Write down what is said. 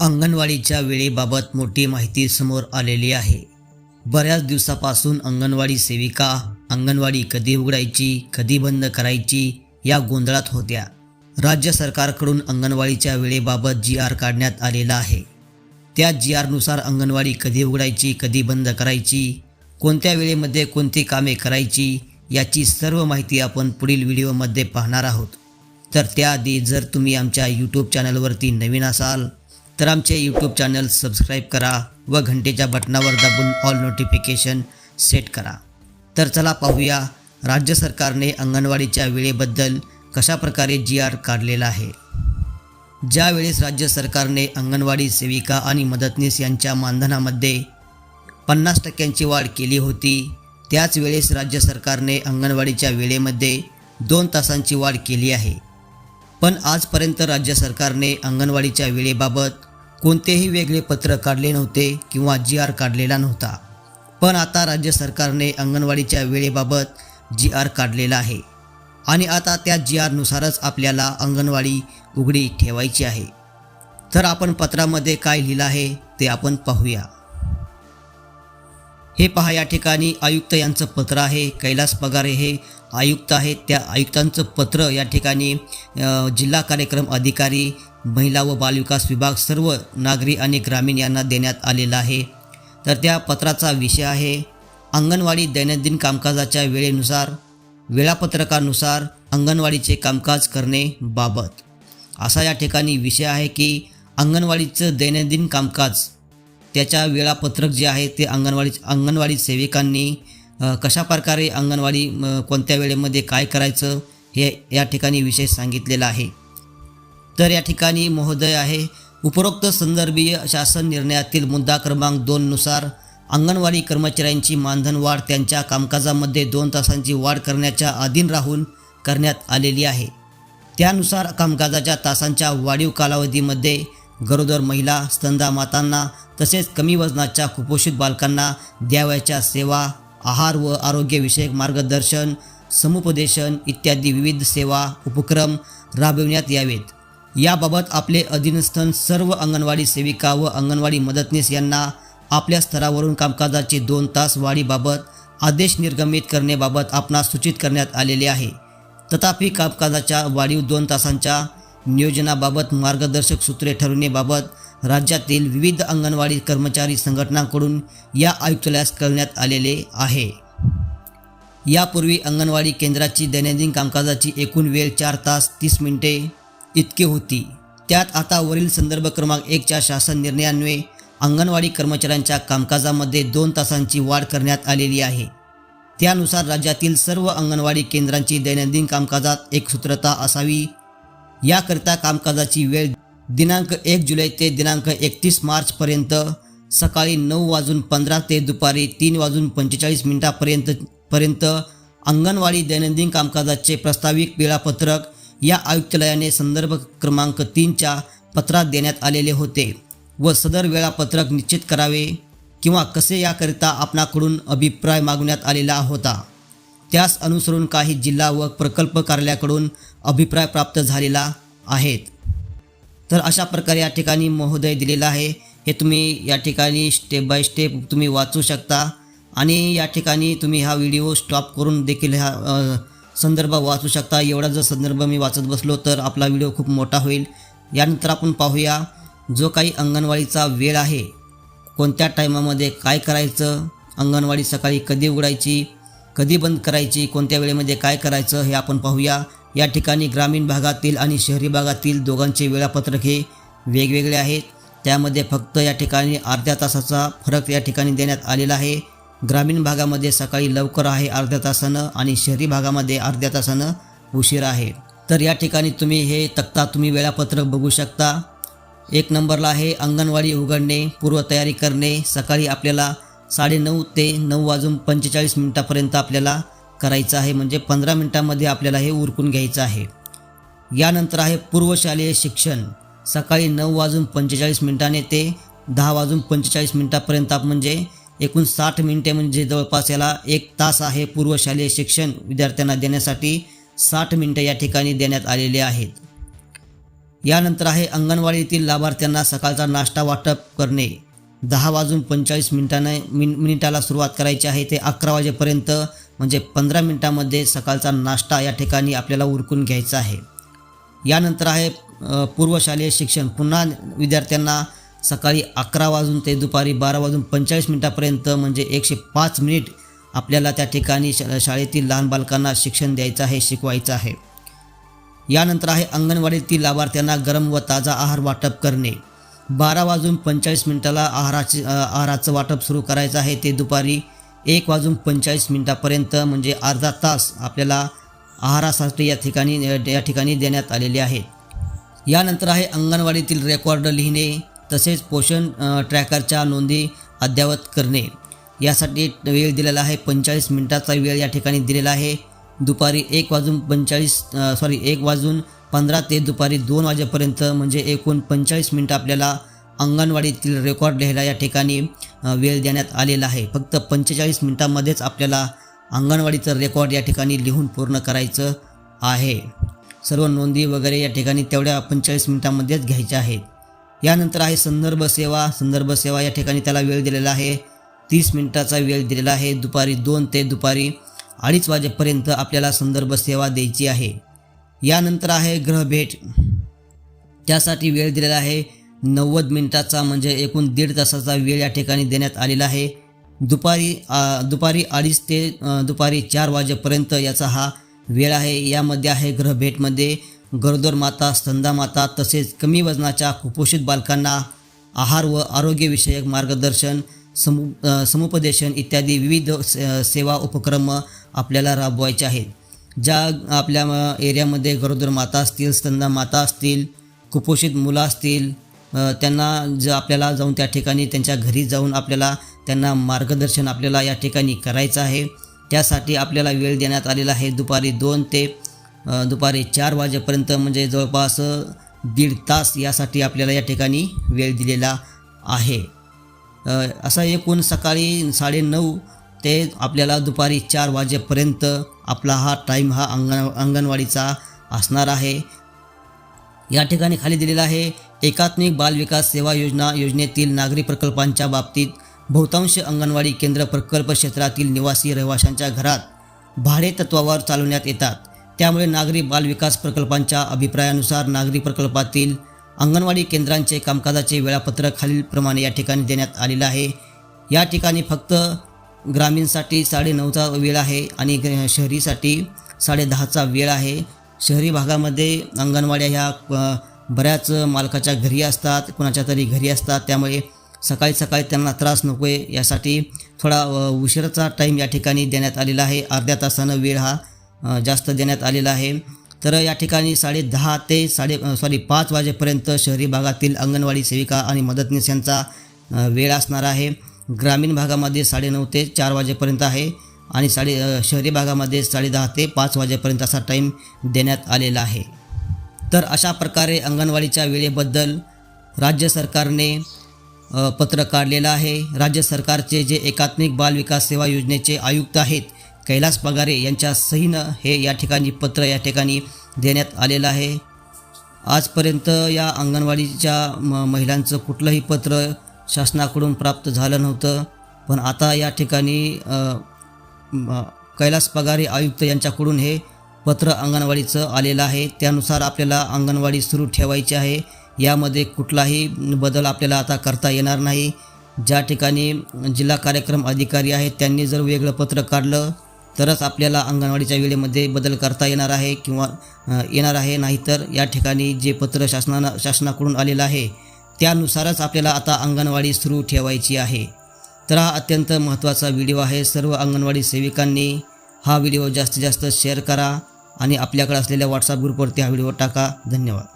अंगणवाडीच्या वेळेबाबत मोठी माहिती समोर आलेली आहे. बऱ्याच दिवसापासून अंगणवाडी सेविका अंगणवाडी कधी उघडायची कधी बंद करायची या गोंधळात होत्या. राज्य सरकारकडून अंगणवाडीच्या वेळेबाबत जी आर काढण्यात आलेला आहे. त्या जी आरनुसार अंगणवाडी कधी उघडायची कधी बंद करायची कोणत्या वेळेमध्ये कोणती कामे करायची याची सर्व माहिती आपण पुढील व्हिडिओमध्ये पाहणार आहोत. तर त्याआधी जर तुम्ही आमच्या यूट्यूब चॅनलवरती नवीन असाल तर आमचे यूट्यूब चॅनल सबस्क्राईब करा व घंटेच्या बटनावर दाबून ऑल नोटिफिकेशन सेट करा. तर चला पाहूया राज्य सरकारने अंगणवाडीच्या वेळेबद्दल कशा प्रकारे जी आर काढलेला आहे. ज्यावेळेस राज्य सरकारने अंगणवाडी सेविका आणि मदतनीस यांच्या मानधनामध्ये पन्नास टक्क्यांची वाढ केली होती त्याच वेळेस राज्य सरकारने अंगणवाडीच्या वेळेमध्ये दोन तासांची वाढ केली आहे. पण आजपर्यंत राज्य सरकारने अंगणवाडीच्या वेळेबाबत कोणतेही वेगळे पत्र काढले नव्हते किंवा जी आर काढलेला नव्हता. पण आता राज्य सरकारने अंगणवाडीच्या वेळेबाबत जी आर काढलेला आहे. आणि आता त्या जी आरनुसारच आपल्याला अंगणवाडी उघडी ठेवायची आहे. तर आपण पत्रामध्ये काय लिहिलं आहे ते आपण पाहूया. हे पहा या ठिकाणी आयुक्त यांचं पत्र आहे कैलास पगारे हे आयुक्त आहेत. त्या आयुक्तांचं पत्र या ठिकाणी जिल्हा कार्यक्रम अधिकारी महिला व बालविकास विभाग सर्व नागरी आणि ग्रामीण यांना देण्यात आलेला आहे. तर त्या पत्राचा विषय आहे अंगणवाडी दैनंदिन कामकाजाच्या वेळेनुसार वेळापत्रकानुसार अंगणवाडीचे कामकाज करणे बाबत. असा या ठिकाणी विषय आहे की अंगणवाडीचं दैनंदिन कामकाज त्याच्या वेळापत्रक जे आहे ते अंगणवाडी अंगणवाडी सेविकांनी कशा प्रकारे अंगणवाडी म, कोणत्या वेळेमध्ये काय करायचं हे या ठिकाणी विषय सांगितलेला आहे. तर या ठिकाणी महोदय आहे. उपरोक्त संदर्भीय शासन निर्णयातील मुद्दा क्रमांक दोननुसार अंगणवाडी कर्मचाऱ्यांची मानधन वाढ त्यांच्या कामकाजामध्ये दोन तासांची वाढ करण्याच्या अधीन राहून करण्यात आलेली आहे. त्यानुसार कामकाजाच्या तासांच्या वाढीव कालावधीमध्ये गरोदर महिला स्तंदा मातांना तसेच कमी वजनाच्या कुपोषित बालकांना द्यावयाच्या सेवा आहार व आरोग्यविषयक मार्गदर्शन समुपदेशन इत्यादी विविध सेवा उपक्रम राबविण्यात यावेत. याबाबत आपले अधीनस्थ सर्व अंगणवाडी सेविका व अंगणवाडी मदतनीस यांना आपल्या स्तरावरून कामकाजाचे दोन तास वाढीबाबत आदेश निर्गमित करण्याबाबत आपणास सूचित करण्यात आलेले आहे. तथापि कामकाजाच्या वाढीव दोन तासांच्या नियोजनाबाबत मार्गदर्शक सूत्रे ठरवण्याबाबत राज्यातील विविध अंगणवाडी कर्मचारी संघटनांकडून या आयुक्तालयास करण्यात आलेले आहे. यापूर्वी अंगणवाडी केंद्राची दैनंदिन कामकाजाची एकूण वेळ चार तास तीस मिनिटे इतके होती. त्यात आता वरील संदर्भ क्रमांक एकच्या शासन निर्णयान्वये अंगणवाडी कर्मचाऱ्यांच्या कामकाजामध्ये दोन तासांची वाढ करण्यात आलेली आहे. त्यानुसार राज्यातील सर्व अंगणवाडी केंद्रांची दैनंदिन कामकाजात एकसूत्रता असावी. याकरिता कामकाजाची वेळ दिनांक एक जुलै ते दिनांक एकतीस मार्चपर्यंत सकाळी नऊ वाजून पंधरा ते दुपारी तीन वाजून पंचेचाळीस मिनिटापर्यंत पर्यंत अंगणवाडी दैनंदिन कामकाजाचे प्रस्ताविक वेळापत्रक या आयुक्तालयाने संदर्भ क्रमांक तीनच्या पत्रात देण्यात आलेले होते व सदर वेळापत्रक निश्चित करावे किंवा कसे याकरिता आपणाकडून अभिप्राय मागण्यात आलेला होता. त्यास अनुसरून काही जिल्हा व प्रकल्प कार्यालयाकडून अभिप्राय प्राप्त झालेला आहेत. तर अशा प्रकारे या ठिकाणी महोदय दिलेला आहे. हे तुम्ही या ठिकाणी स्टेप बाय स्टेप तुम्ही वाचू शकता आणि या ठिकाणी तुम्ही हा व्हिडिओ स्टॉप करून देखील हा संदर्भ वाचू शकता. एवढा जर संदर्भ मी वाचत बसलो तर आपला व्हिडिओ खूप मोठा होईल. यानंतर आपण पाहूया जो काही अंगणवाडीचा वेळ आहे कोणत्या टायमामध्ये काय करायचं अंगणवाडी सकाळी कधी उघडायची कधी बंद करायची कोणत्या वेळेमध्ये काय करायचं हे आपण पाहूया. या ठिकाणी ग्रामीण भागातील आणि शहरी भागातील दोघांचे वेळापत्रक हे वेगवेगळे आहेत. त्यामध्ये फक्त या ठिकाणी अर्ध्या तासाचा फरक या ठिकाणी देण्यात आलेला आहे. ग्रामीण भागामध्ये सकाळी लवकर आहे अर्ध्या तासानं आणि शहरी भागामध्ये अर्ध्या तासानं उशीर आहे. तर या ठिकाणी तुम्ही हे तक्ता तुम्ही वेळापत्रक बघू शकता. एक नंबरला आहे अंगणवाडी उघडणे पूर्वतयारी करणे. सकाळी आपल्याला साडेनऊ ते नऊ वाजून पंचेचाळीस मिनटापर्यंत आपल्याला करायचं आहे. म्हणजे पंधरा मिनटामध्ये आपल्याला हे उरकून घ्यायचं आहे. यानंतर आहे पूर्वशालेय शिक्षण. सकाळी नऊ वाजून पंचेचाळीस मिनिटाने ते दहा वाजून पंचेचाळीस मिनटापर्यंत म्हणजे एकूण साठ मिनिटे म्हणजे जवळपास याला एक तास आहे पूर्वशालेय शिक्षण विद्यार्थ्यांना देण्यासाठी साठ मिनटं या ठिकाणी देण्यात आलेले आहेत. यानंतर आहे अंगणवाडीतील लाभार्थ्यांना सकाळचा नाश्ता वाटप करणे. दहा वाजून पंचेचाळीस मिनिटाने मिन मिनिटाला सुरुवात करायची आहे. ते अकरा वाजेपर्यंत म्हणजे पंधरा मिनिटामध्ये सकाळचा नाश्ता या ठिकाणी आपल्याला उरकून घ्यायचा आहे. यानंतर आहे पूर्वशालेय शिक्षण. पुन्हा विद्यार्थ्यांना सकाळी अकरा वाजून ते दुपारी बारा वाजून पंचेचाळीस मिनिटापर्यंत म्हणजे एकशे पाच मिनिट आपल्याला त्या ठिकाणी शा शाळेतील लहान बालकांना शिक्षण द्यायचं आहे शिकवायचं आहे. यानंतर आहे अंगणवाडीतील लाभार्थ्यांना गरम व ताजा आहार वाटप करणे. बारा वाजून पंचेचाळीस मिनिटाला आहाराचे आहाराचं वाटप सुरू करायचं आहे. ते दुपारी एक वाजून पंचेचाळीस मिनिटापर्यंत म्हणजे अर्धा तास आपल्याला आहारासाठी या ठिकाणी या ठिकाणी देण्यात आलेले आहे. यानंतर आहे अंगणवाडीतील रेकॉर्ड लिहिणे. तसेच पोषण ट्रॅकरच्या नोंदी अद्ययावत करणे. यासाठी वेळ दिलेला आहे पंचेचाळीस मिनिटाचा वेळ या ठिकाणी दिलेला आहे. दुपारी एक वाजून पंचेचाळीस सॉरी एक वाजून पंधरा ते दुपारी दोन वाजेपर्यंत म्हणजे एकूण पंचेचाळीस मिनटं आपल्याला अंगणवाडीतील रेकॉर्ड लिहायला या ठिकाणी वेळ देण्यात आलेला आहे. फक्त पंचेचाळीस मिनटामध्येच आपल्याला अंगणवाडीचं रेकॉर्ड या ठिकाणी लिहून पूर्ण करायचं आहे. सर्व नोंदी वगैरे या ठिकाणी तेवढ्या पंचेचाळीस मिनटामध्येच घ्यायच्या आहेत. यानंतर आहे संदर्भ सेवा. संदर्भ सेवा या ठिकाणी त्याला वेळ दिलेला आहे. तीस मिनिटाचा वेळ दिलेला आहे. दुपारी दोन ते दुपारी अडीच वाजेपर्यंत आपल्याला संदर्भ सेवा द्यायची आहे. यानंतर आहे ग्रहभेट त्यासाठी वेळ दिलेला आहे. नव्वद मिनिटाचा म्हणजे एकूण दीड तासाचा वेळ या ठिकाणी देण्यात आलेला आहे. दुपारी दुपारी अडीच ते दुपारी चार वाजेपर्यंत याचा हा वेळ आहे. यामध्ये आहे ग्रहभेटमध्ये गरोदर माता स्तंदा माता तसेच कमी वजनाच्या कुपोषित बालकांना आहार व आरोग्यविषयक मार्गदर्शन समु समुपदेशन इत्यादी विविध सेवा उपक्रम आपल्याला राबवायचे आहेत. ज्या आपल्या एरियामध्ये गरोदर माता असतील स्तंदा माता असतील कुपोषित मुलं असतील त्यांना ज आपल्याला जाऊन त्या ठिकाणी त्यांच्या घरी जाऊन आपल्याला त्यांना मार्गदर्शन आपल्याला या ठिकाणी करायचं आहे. त्यासाठी आपल्याला वेळ देण्यात आलेला आहे. दुपारी दोन ते दुपारी चार वाजेपर्यंत म्हणजे जवळपास दीड तास यासाठी आपल्याला या ठिकाणी वेळ दिलेला आहे. असा एकूण सकाळी साडेनऊ ते आपल्याला दुपारी चार वाजेपर्यंत आपला हा टाईम हा अंगण अंगणवाडीचा असणार आहे. या ठिकाणी खाली दिलेला आहे एकात्मिक बाल विकास सेवा योजना योजनेतील नागरी प्रकल्पांच्या बाबतीत बहुतांश अंगणवाडी केंद्र प्रकल्प क्षेत्रातील निवासी रहिवाशांच्या घरात भाडे तत्वावर चालवण्यात येतात. त्यामुळे नागरी बाल विकास प्रकल्पांच्या अभिप्रायानुसार नागरी प्रकल्पातील अंगणवाडी केंद्रांचे कामकाजाचे वेळापत्रक खालीलप्रमाणे या ठिकाणी देण्यात आलेलं आहे. या ठिकाणी फक्त ग्रामीणसाठी साडेनऊचा वेळ आहे आणि ग्र- शहरीसाठी साडेदहाचा वेळ आहे. शहरी भागामध्ये अंगणवाड्या ह्या बऱ्याच मालकाच्या घरी असतात कोणाच्या तरी घरी असतात. त्यामुळे सकाळी सकाळी त्यांना त्रास नको आहे यासाठी थोडा उशिराचा टाईम या ठिकाणी देण्यात आलेला आहे. अर्ध्या तासानं वेळ हा जास्त देण्यात आलेला आहे. तर या ठिकाणी साडे दहा ते साडे सॉरी पाच वाजेपर्यंत शहरी भागातील अंगणवाडी सेविका आणि मदतनीस यांचा वेळ असणार आहे. ग्रामीण भागामध्ये साडेनऊ ते चार वाजेपर्यंत आहे आणि साडे शहरी भागामध्ये साडेदहा ते पाच वाजेपर्यंत असा टाईम देण्यात आलेला आहे. तर अशा प्रकारे अंगणवाडीच्या वेळेबद्दल राज्य सरकारने पत्र काढलेलं आहे. राज्य सरकारचे जे एकात्मिक बाल विकास सेवा योजनेचे आयुक्त आहेत कैलास पगारे यांच्या सहीनं हे या ठिकाणी पत्र या ठिकाणी देण्यात आलेलं आहे. आजपर्यंत या अंगणवाडीच्या म महिलांचं कुठलंही पत्र शासनाकडून प्राप्त झालं नव्हतं. पण आता या ठिकाणी कैलास पगारे आयुक्त यांच्याकडून हे पत्र अंगणवाडीचं आलेलं आहे. त्यानुसार आपल्याला अंगणवाडी सुरू ठेवायची आहे. यामध्ये कुठलाही बदल आपल्याला आता करता येणार नाही. ज्या ठिकाणी जिल्हा कार्यक्रम अधिकारी आहेत त्यांनी जर वेगळं पत्र काढलं तरच आपल्याला अंगणवाडीच्या वेळेमध्ये बदल करता येणार आहे किंवा येणार आहे. नाहीतर या ठिकाणी जे पत्र शासनानं शासनाकडून आलेलं आहे त्यानुसारच आपल्याला आता अंगणवाडी सुरू ठेवायची आहे. तर हा अत्यंत महत्त्वाचा व्हिडिओ आहे. सर्व अंगणवाडी सेविकांनी हा व्हिडिओ जास्तीत जास्त शेअर करा आणि आपल्याकडे असलेल्या व्हॉट्सअप ग्रुपवरती हा व्हिडिओ टाका. धन्यवाद.